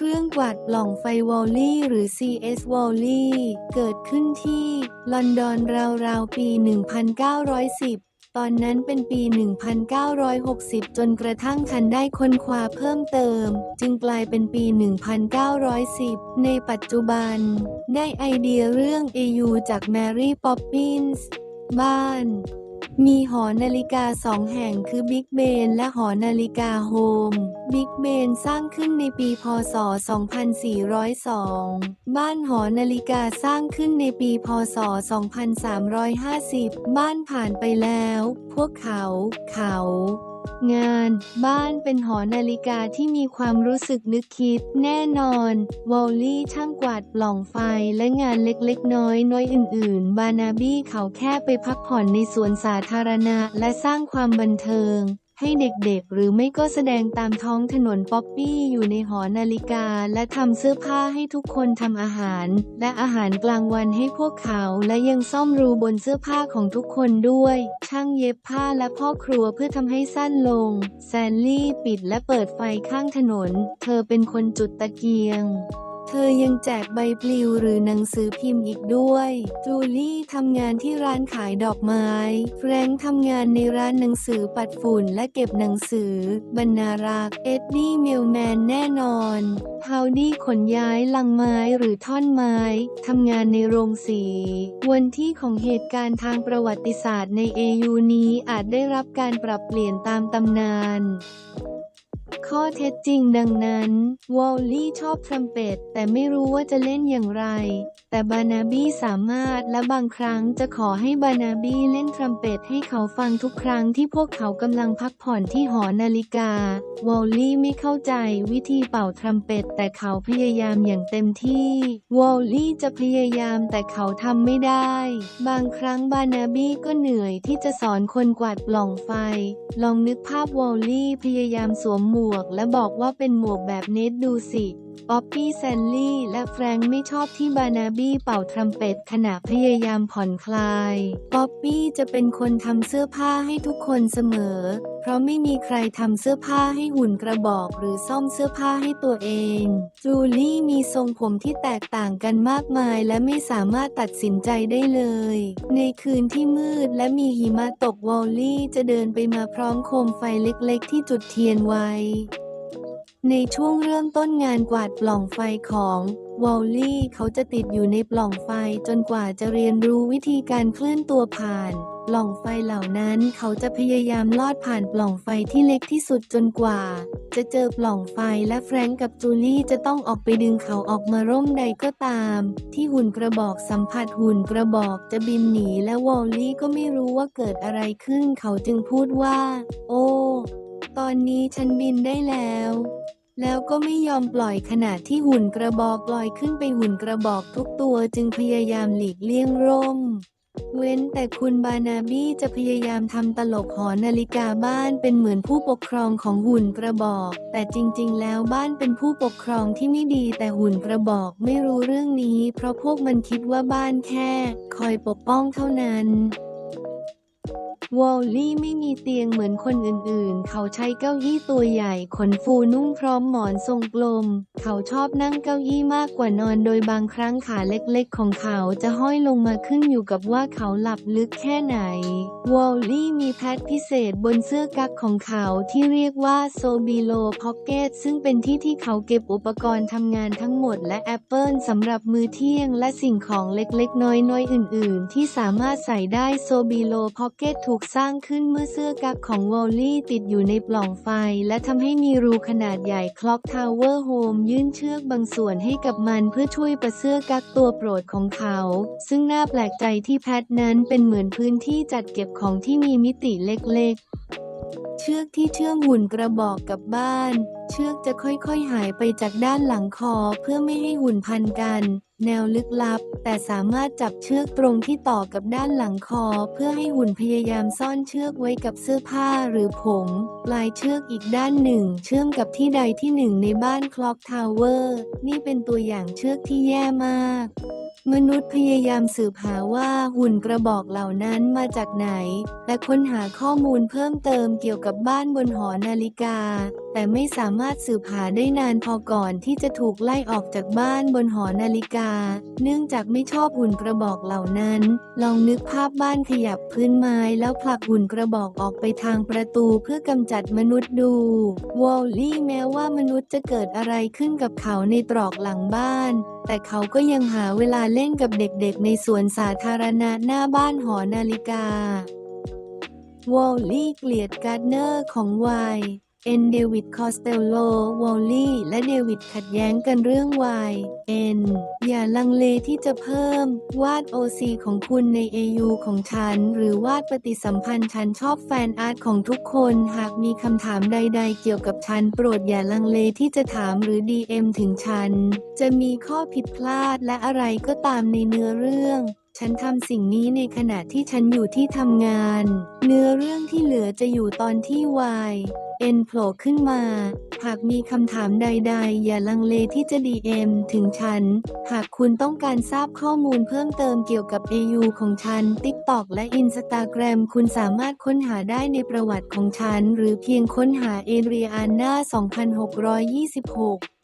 เครื่องกวาดปล่องไฟวอลลี่หรือ CS วอลลี่เกิดขึ้นที่ ลอนดอนราวๆปี 1910ตอนนั้นเป็นปี 1960 จนกระทั่งทันได้ค้นคว้าเพิ่มเติม จึงกลายเป็นปี 1910 ในปัจจุบัน ได้ไอเดียเรื่อง AU จากแมรี่ป๊อปปินส์บ้าน มีหอนาฬิกาสองแห่งคือบิ๊กเบนและหอนาฬิกาโฮม บิ๊กเบนสร้างขึ้นในปี พศ 2402 บ้านหอนาฬิกาสร้างขึ้นในปี พศ 2350 บ้านผ่านไปแล้ว พวกเขา เขา งาน บ้านเป็นหอนาฬิกาที่มีความรู้สึกนึกคิด แน่นอน วอลลี่ช่างกวาดปล่องไฟและงานเล็กๆ น้อยน้อยๆอื่น ๆ บานาบี้เขาแค่ไปพักผ่อนในสวนสาธารณะและสร้างความบันเทิง ให้เด็กๆ หรือไม่ก็แสดงตามท้องถนนป๊อปปี้อยู่ในหอนาฬิกา และทำเสื้อผ้าให้ทุกคนทำอาหาร และอาหารกลางวันให้พวกเขาและยังซ่อมรูบนเสื้อผ้าของทุกคนด้วย ช่างเย็บผ้าและพ่อครัวเพื่อทำให้สั้นลง แซนลี่ปิดและเปิดไฟข้างถนน เธอเป็นคนจุดตะเกียง เธอยังแจกใบปลิวหรือหนังสือพิมพ์อีกด้วย จูลี่ทำงานที่ร้านขายดอกไม้ แฟรงค์ทำงานในร้านหนังสือปัดฝุ่นและเก็บหนังสือ บรรณารักษ์ เอ็ดดี้มิลแมนแน่นอนฮาวดี้ขนย้ายลังไม้หรือท่อนไม้ ทำงานในโรงสี วันที่ของเหตุการณ์ทางประวัติศาสตร์ใน AU นี้อาจได้รับการปรับเปลี่ยนตามตำนาน ข้อเท็จจริงดังนั้น วอลลี่ชอบทรัมเป็ตแต่ไม่รู้ว่าจะเล่นอย่างไร แต่บานาบี้สามารถและบางครั้งจะขอให้บานาบี้เล่นทรัมเป็ตให้เขาฟังทุกครั้งที่พวกเขากำลังพักผ่อนที่หอนาฬิกา วอลลี่ไม่เข้าใจวิธีเป่าทรัมเป็ตแต่เขาพยายามอย่างเต็มที่ วอลลี่จะพยายามแต่เขาทำไม่ได้ บางครั้งบานาบี้ก็เหนื่อยที่จะสอนคนกวาดปล่องไฟ ลองนึกภาพวอลลี่พยายามสวมหมวกและบอกว่าเป็นหมวกแบบเนทดูสิ ป๊อปปี้แซนลี่ และแฟรงค์ไม่ชอบที่บานาบี้เป่าทรัมเป็ตขณะพยายามผ่อนคลาย ป๊อปปี้จะเป็นคนทำเสื้อผ้าให้ทุกคนเสมอ เพราะไม่มีใครทำเสื้อผ้าให้หุ่นกระบอกหรือซ่อมเสื้อผ้าให้ตัวเอง จูลี่มีทรงผมที่แตกต่างกันมากมายและไม่สามารถตัดสินใจได้เลย ในคืนที่มืดและมีหิมะตกวอลลี่จะเดินไปมาพร้อมโคมไฟเล็กๆ ที่จุดเทียนไว้ ในช่วงเริ่มต้นงานกวาดปล่องไฟของวอลลี่เขาจะติดอยู่ในปล่องไฟจนกว่าจะเรียนรู้วิธีการเคลื่อนตัวผ่าน ปล่องไฟเหล่านั้นเขาจะพยายามลอดผ่านปล่องไฟที่เล็กที่สุดจนกว่า จะเจอปล่องไฟและแฟรงก์กับจูลี่จะต้องออกไปดึงเขาออกมาร่มใดก็ตาม ที่หุ่นกระบอกสัมผัสหุ่นกระบอกจะบินหนีและวอลลี่ก็ไม่รู้ว่าเกิดอะไรขึ้นเขาจึงพูดว่า โอ้ ตอนนี้ฉันบินได้แล้ว แล้วก็ไม่ยอมปล่อยขณะที่หุ่นกระบอกลอยขึ้นไปหุ่นกระบอกทุกตัวจึงพยายามหลีกเลี่ยงร่ม เว้นแต่คุณบานาบี้จะพยายามทำตลกหอนาฬิกาบ้านเป็นเหมือนผู้ปกครองของหุ่นกระบอก แต่จริงๆ แล้วบ้านเป็นผู้ปกครองที่ไม่ดีแต่หุ่นกระบอกไม่รู้เรื่องนี้ เพราะพวกมันคิดว่าบ้านแค่ คอยปกป้องเท่านั้น วอลลี่ไม่มีเตียงเหมือนคนอื่นๆ เขาใช้เก้าอี้ตัวใหญ่ ขนฟูนุ่งพร้อมหมอนทรงกลม เขาชอบนั่งเก้าอี้มากกว่านอนโดยบางครั้งขาเล็กๆ ของเขาจะห้อยลงมาขึ้นอยู่กับว่าเขาหลับลึกแค่ไหน วอลลี่มีแพทพิเศษบนเสื้อกั๊กของเขาที่เรียกว่าโซบิโลพ็อกเก็ตซึ่งเป็นที่ที่เขาเก็บอุปกรณ์ทำงานทั้งหมดและแอปเปิลสำหรับมือเที่ยงและสิ่งของเล็กๆ น้อยๆ อื่น ๆ ที่สามารถใส่ได้โซบิโลพ็อกเก็ตถูกสร้างขึ้นเมื่อเสื้อกั๊กของวอลลี่ติดอยู่ในปล่องไฟ และทำให้มีรูขนาดใหญ่คล็อกทาวเวอร์โฮมยื่นเชือกบางส่วนให้กับมันเพื่อช่วยประเสื้อกั๊กตัวโปรดของเขา ซึ่งน่าแปลกใจที่แพทนั้นเป็นเหมือนพื้นที่จัดเก็บของที่มีมิติเล็กๆ เชือกที่เชื่อมหุ่นกระบอกกับบ้าน เชือกจะค่อยๆหายไปจากด้านหลังคอเพื่อไม่ให้หุ่นพันกัน แนวลึกลับ แต่สามารถจับเชือกตรงที่ต่อกับด้านหลังคอ เพื่อให้หุ่นพยายามซ่อนเชือกไว้กับเสื้อผ้าหรือผม ปลายเชือกอีกด้านหนึ่ง เชื่อมกับที่ใดที่หนึ่งในบ้านคล็อกทาวเวอร์นี่เป็นตัวอย่างเชือกที่แย่มาก มนุษย์พยายามสืบหาว่าหุ่นกระบอกเหล่านั้นมาจากไหน และค้นหาข้อมูลเพิ่มเติมเกี่ยวกับบ้านบนหอนาฬิกาแต่ไม่สามารถสืบหาได้นานพอก่อนที่จะถูกไล่ออกจากบ้านบนหอนาฬิกา เนื่องจากไม่ชอบหุ่นกระบอกเหล่านั้น ลองนึกภาพบ้านขยับพื้นไม้แล้วผลักหุ่นกระบอกออกไปทางประตูเพื่อกำจัดมนุษย์ดู วอลลี่แม้ว่ามนุษย์จะเกิดอะไรขึ้นกับเขาในตรอกหลังบ้าน แต่เขาก็ยังหาเวลาเล่นกับเด็กๆ ในสวนสาธารณะหน้าบ้านหอนาฬิกาวอลลี่เกลียดการ์ดเนอร์ของวาย เอ็นเดวิดคอสเตลโลวอลลี่ และเดวิดขัดแย้งกันเรื่องวายเอ็นอย่าลังเลที่จะเพิ่ม วาดโอซีของคุณใน AU ของฉัน หรือวาดปฏิสัมพันธ์ฉันชอบแฟนอาร์ตของทุกคน หากมีคำถามใดๆ เกี่ยวกับฉันโปรดอย่าลังเลที่จะถามหรือ DM ถึงฉัน จะมีข้อผิดพลาดและอะไรก็ตามในเนื้อเรื่อง ฉันทำสิ่งนี้ในขณะที่ฉันอยู่ที่ทำงาน เนื้อเรื่องที่เหลือจะอยู่ตอนที่วายเอ็นโผล่ขึ้นมา หากมีคำถามใด ๆ อย่าลังเลที่จะ DM ถึงฉัน หากคุณต้องการทราบข้อมูลเพิ่มเติมเกี่ยวกับ AU ของฉัน TikTok และ Instagram คุณสามารถค้นหาได้ในประวัติของฉัน หรือเพียงค้นหาเอเรียนา 2626